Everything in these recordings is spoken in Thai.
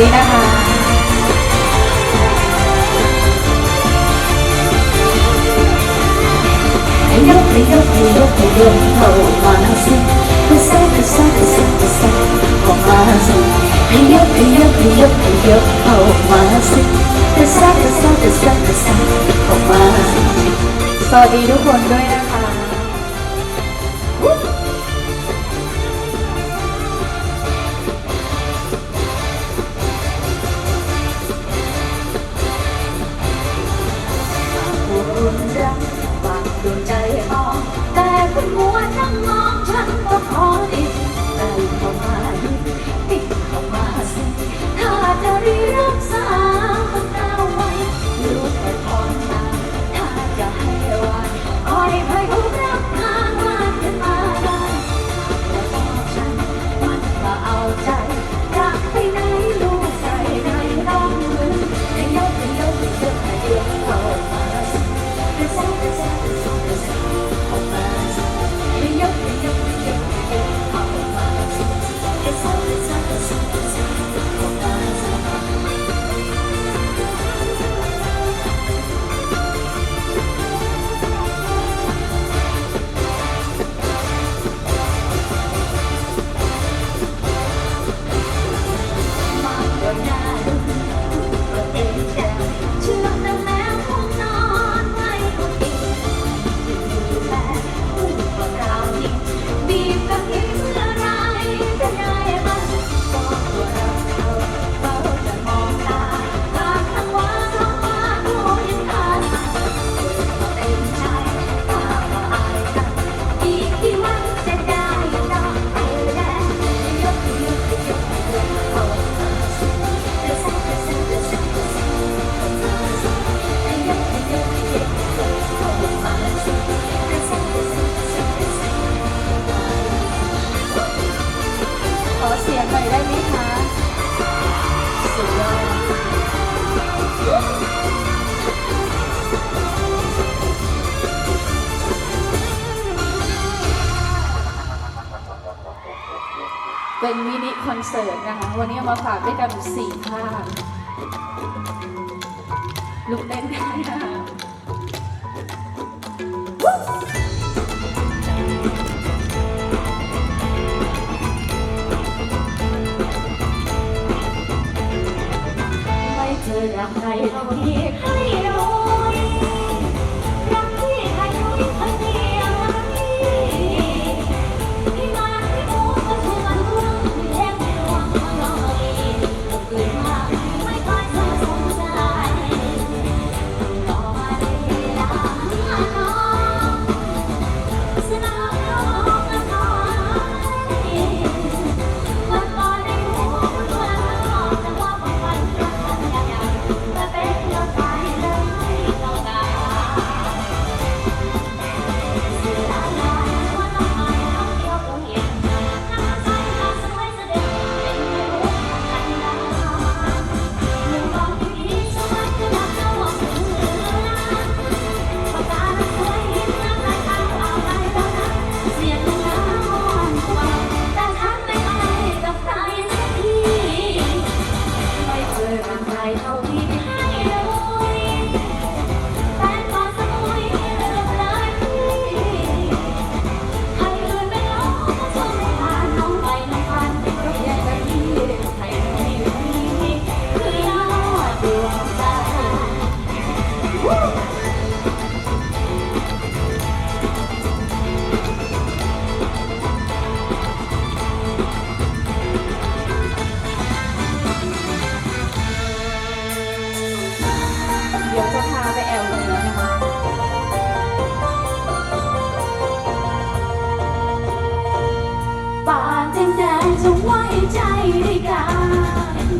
ดีนะคะไอ้ยกไอ้ยกไอ้ยกไอ้ยกเข้ามาหน้าสิกระซักกระซักกระซักกระซักออกมาสิไอ้ยกไอ้ยกไอ้ยกไอ้ยกเข้ามาสิกระซักกระซักกระซักกระซักออกมาสิสวัสดีทุกคนด้วยนะคะ เป็นมินิคอนเสิร์ตนะคะ วันนี้มาฝากด้วยกันสี่ภาพลุกเต้นได้ค่ะไม่เจอรักใครเท่านี้ จะไว้ใจได้กา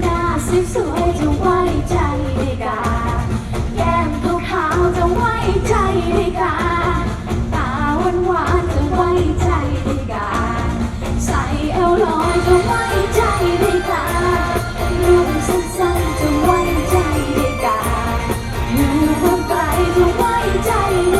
หน้าสวยสวยจะไว้ใจได้กาแก้มขาวขาวจะไว้ใจได้กาตาหวานหวานจะไว้ใจได้กาใส่เอวลอยจะไว้ใจได้กานุ่มสั้นๆจะไว้ใจได้กาอยู่ความไกลจะไว้ใจได้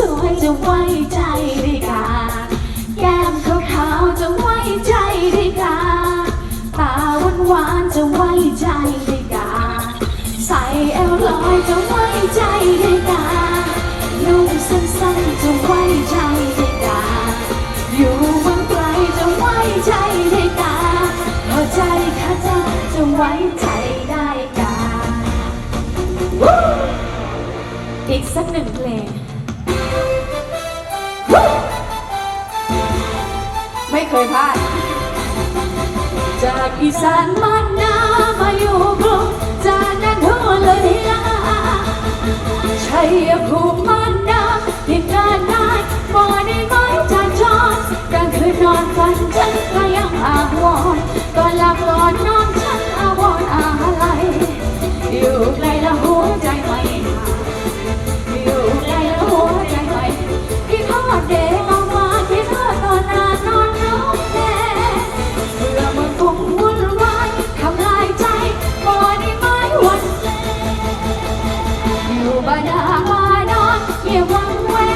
สวยจะไว้ใจได้กา แก้มขาวๆจะไว้ใจได้กา ตาหวานๆจะไว้ใจได้กา ใส่เอวลอยจะไว้ใจได้กา นุ่งสั้นๆจะไว้ใจได้กา อยู่เมืองไกลจะไว้ใจได้กาพอใจข้าเจ้าจะไว้ใจได้กาอีกสักหนึ่งเพลง เคยพลาด จากอีสานมานนามาอยู่กรุงจากนั้นหัวเลยลาชัยภูมิมานนาทิดงานได้บ่ได้ไม้จากจอนกลางคืนนอนฝันฉันก็ยังอาว อยู่บ้านนาบ้านนอนเยี่ยวังแว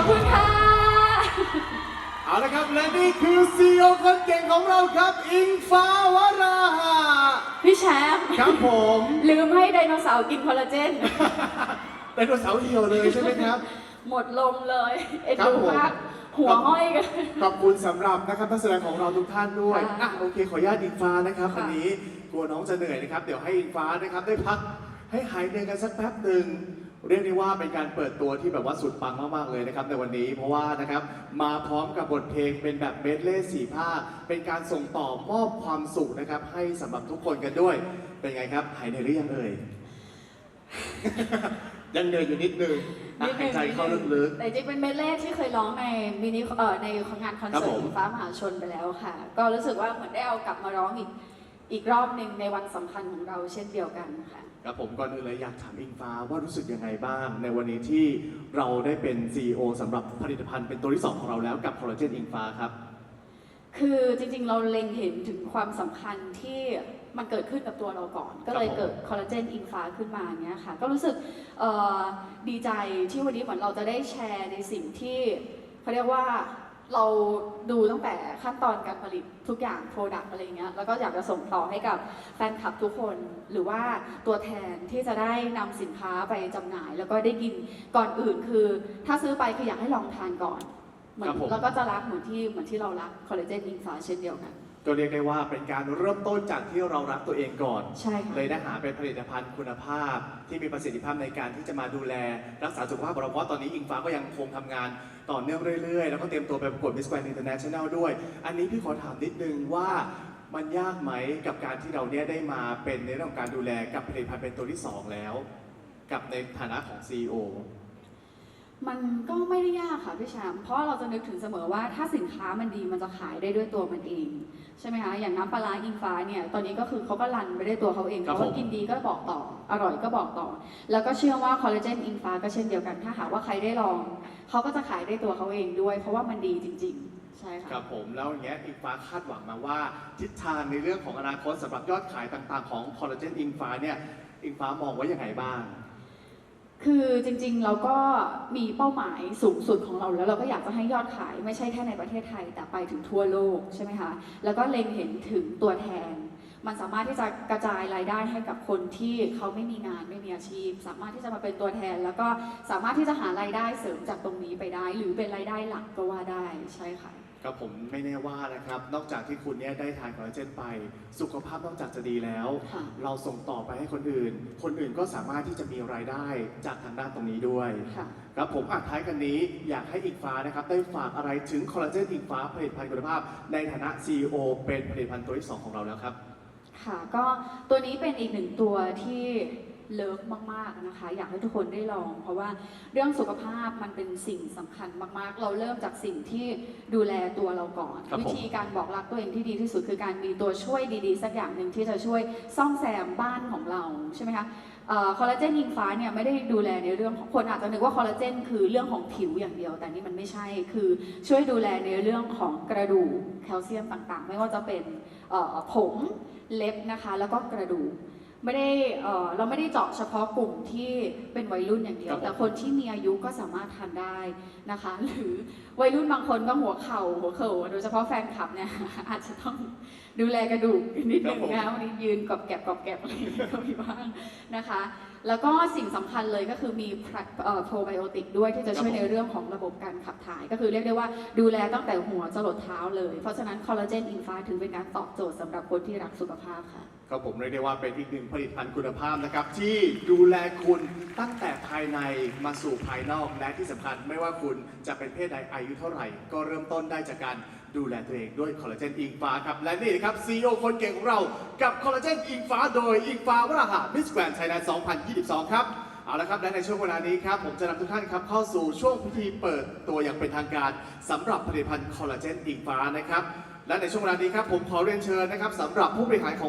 อบคุณค่ะ เอาละครับและนี่คือซีอคนเก่งของเราครับ อิงฟ้าวราหะพี่แชมป์ครับผม ลืมให้ไดโนเสาร์กินคอลลาเจน ไดโนเสาร์เดียวเลยใช่ไหมครับ หมดลมเลยเอ็นครับดูผมมากหัวห้อยกัน ขอบคุณสำหรับนะครับนักแสดงของเราทุกท่านด้วยค่ะอะโอเค ขออนุญาตอิงฟ้านะครับค่ะวันนี้กลัวน้องจะเหนื่อยนะครับ เดี๋ยวให้อิงฟ้านะครับได้พักให้หายเหนื่อยกันสักแป๊บหนึ่ง เรียกได้ว่าเป็นการเปิดตัวที่แบบว่าสุดปังมากๆเลยนะครับในวันนี้เพราะว่านะครับมาพร้อมกับบทเพลงเป็นแบบเมดเล่สี่ภาคเป็นการส่งต่อมอบความสุขนะครับ ให้สำหรับทุกคนกันด้วย เป็นไงครับหายเหนื่อยหรือยังเอ่ย ยังเหนื่อยอยู่นิดนึงอะนิดนึหายงใจเข้าลึก แต่จริงเป็นเมดเล่ที่เคยร้องในมินิเอ่อในงานคอนครับเสิผร์มตฟ้ามหาชนไปแล้วค่ะ ก็รู้สึกว่าเหมือนได้เอากลับมาร้องอีก อีกรอบหนึ่งในวันสำคัญของเราเช่นเดียวกันค่ะ ครับผมก่อนอื่นเลยอยากถามอิงฟ้าว่ารู้สึกยังไงบ้าง ในวันนี้ที่เราได้เป็น CEO สำหรับผลิตภัณฑ์เป็นตัวที่ 2 ของเราแล้วกับคอลลาเจนอิงฟ้าครับ คือจริงๆ เราเล็งเห็นถึงความสำคัญที่มันเกิดขึ้นกับตัวเราก่อน ก็เลยผมเกิดคอลลาเจนอิงฟ้าขึ้นมาเนี้ยค่ะ ก็รู้สึกเอ่อดีใจที่วันนี้เหมือนเราจะได้แชร์ในสิ่งที่เขาเรียกว่า เราดูตั้งแต่ขั้นตอนการผลิตทุกอย่างโปรดักต์อะไรเงี้ยแล้วก็อยากจะส่งต่อให้กับแฟนคลับทุกคน หรือว่าตัวแทนที่จะได้นำสินค้าไปจำหน่าย แล้วก็ได้กินก่อนอื่นคือ ถ้าซื้อไปคืออยากให้ลองทานก่อนเหมือนครับผมแล้วก็จะรักเหมือนที่เหมือนที่เรารักคอลลาเจนอินฟ้าเช่นเดียวกัน ก็เรียกได้ว่าเป็นการเริ่มต้นจากที่เรารักตัวเองก่อน ใช่ค่ะ เลยได้หาเป็นผลิตภัณฑ์คุณภาพ ที่มีประสิทธิภาพในการที่จะมาดูแล รักษาสุขภาพของเราเพราะตอนนี้อิงฟ้าก็ยังคงทำงานต่อเนื่องเรื่อยๆ แล้วก็เตรียมตัวไปประกวด Miss Grand International ด้วย อันนี้พี่ขอถามนิดนึงว่ามันยากไหมกับการที่เราเนี่ยได้มาเป็นในเรื่องของการดูแลกับผลิตภัณฑ์เป็นตัวที่สองแล้ว กับในฐานะของ CEO มันก็ไม่ได้ยากค่ะพี่แชมป์เพราะเราจะนึกถึงเสมอว่าถ้าสินค้ามันดีมันจะขายได้ด้วยตัวมันเอง ใช่ไหมคะอย่างน้ำปลาร้าอิงฟ้าเนี่ยตอนนี้ก็คือเขาก็รันไปได้ตัวเขาเองครับเขาผม ก็กินดีก็บอกต่ออร่อยก็บอกต่อ แล้วก็เชื่อว่าคอลลาเจนอิงฟ้าก็เช่นเดียวกัน ถ้าหากว่าใครได้ลองเขาก็จะขายได้ตัวเขาเองด้วย เพราะว่ามันดีจริง ๆ ใช่ครัค่ะบผมแล้วอย่างเงี้ยอิงฟ้าคาดหวังมาว่า ทิศทางในเรื่องของอนาคตสำหรับยอดขายต่างๆ ของคอลลาเจนอิงฟ้าเนี่ยอิงฟ้ามองไว้ยังไงบ้าง คือจริงๆเราก็มีเป้าหมายสูงสุดของเราแล้วเราก็อยากจะให้ยอดขายไม่ใช่แค่ในประเทศไทย แต่ไปถึงทั่วโลกใช่ไหมคะแล้วก็เล็งเห็นถึงตัวแทน มันสามารถที่จะกระจายรายได้ให้กับคนที่เขาไม่มีงานไม่มีอาชีพ สามารถที่จะมาเป็นตัวแทน แล้วก็สามารถที่จะหารายได้เสริมจากตรงนี้ไปได้ หรือเป็นรายได้หลักก็ว่าได้ใช่ค่ะ ครับผมไม่แน่ว่านะครับ นอกจากที่คุณเนี่ยได้ทานคอลลาเจนไป สุขภาพนอกจากจะดีแล้ว ค่ะ เราส่งต่อไปให้คนอื่น คนอื่นก็สามารถที่จะมีรายได้จากทางด้านตรงนี้ด้วย ค่ะ ครับผมอะท้ายกันนี้อยากให้อิงฟ้านะครับ ได้ฝากอะไรถึงคอลลาเจนอิงฟ้าผลิตภัณฑ์คุณภาพ ในฐานะ CEO เป็นผลิตภัณฑ์ตัวที่สองของเราแล้วครับ ค่ะก็ตัวนี้เป็นอีกหนึ่งตัวที่ เลิฟมากๆนะคะ อยากให้ทุกคนได้ลอง เพราะว่าเรื่องสุขภาพมันเป็นสิ่งสำคัญมากๆ เราเริ่มจากสิ่งที่ดูแลตัวเราก่อนครับผมวิธีการบอกรักตัวเองที่ดีที่สุดคือการมีตัวช่วยดีๆ สักอย่างหนึ่งที่จะช่วยซ่อมแซมบ้านของเราใช่ไหมคะคอลลาเจนยิงฟ้าเนี่ยไม่ได้ดูแลในเรื่องของคนอาจจะนึกว่าคอลลาเจนคือเรื่องของผิวอย่างเดียว แต่นี่มันไม่ใช่คือช่วยดูแลในเรื่องของกระดูกแคลเซียมต่างๆ ไม่ว่าจะเป็นเอ่อผมเล็บนะคะ แล้วก็กระดูก ไม่ได้เอ่อเราไม่ได้เจาะเฉพาะกลุ่มที่เป็นวัยรุ่นอย่างเดียวครับผม แต่คนที่มีอายุก็สามารถทานได้นะคะ หรือวัยรุ่นบางคนก็หัวเข่าหัวเข่าโดยเฉพาะแฟนคลับเนี่ย อาจจะต้องดูแลกระดูกนิดนึงนะวันนี้ยืนกอบแกบกอบแกบอะไรอย่างเงี้ยก็มีบ้างนะคะ แล้วก็สิ่งสำคัญเลยก็คือมีโปรไบโอติกด้วยที่จะช่วยในเรื่องของระบบการขับถ่าย ก็คือเรียกได้ว่าดูแลตั้งแต่หัวจรดเท้าเลย เพราะฉะนั้นคอลลาเจนอินฟาถือเป็นการตอบโจทย์สำหรับคนที่รักสุขภาพค่ะ ครับผมเรียกได้ว่าเป็นอีกหนึ่งผลิตภัณฑ์คุณภาพนะครับ ที่ดูแลคุณตั้งแต่ภายในมาสู่ภายนอกและที่สำคัญไม่ว่าคุณจะเป็นเพศใดอายุเท่าไหร่ ก็เริ่มต้นได้จากการ ดูแลตัวเองด้วยคอลลาเจนอิงฟ้าครับ และนี่นะครับซีอคนเก่งของเรากับคอลลาเจนอิงฟ้าโดยอิงฟ้าวราหะมิสแกรนด์ไทยแลนด์2022 ครับ เอาละครับ และในช่วงเวลานี้ครับ ผมจะนำทุกท่านครับเข้าสู่ช่วงพิธีเปิดตัวอย่างเป็นทางการสำหรับผลิตภัณฑ์คอลลาเจนอิงฟ้านะครับ และในช่วงเวลานี้ครับผมขอเรียนเชิญนะครับสำหรับผู้บริหารของ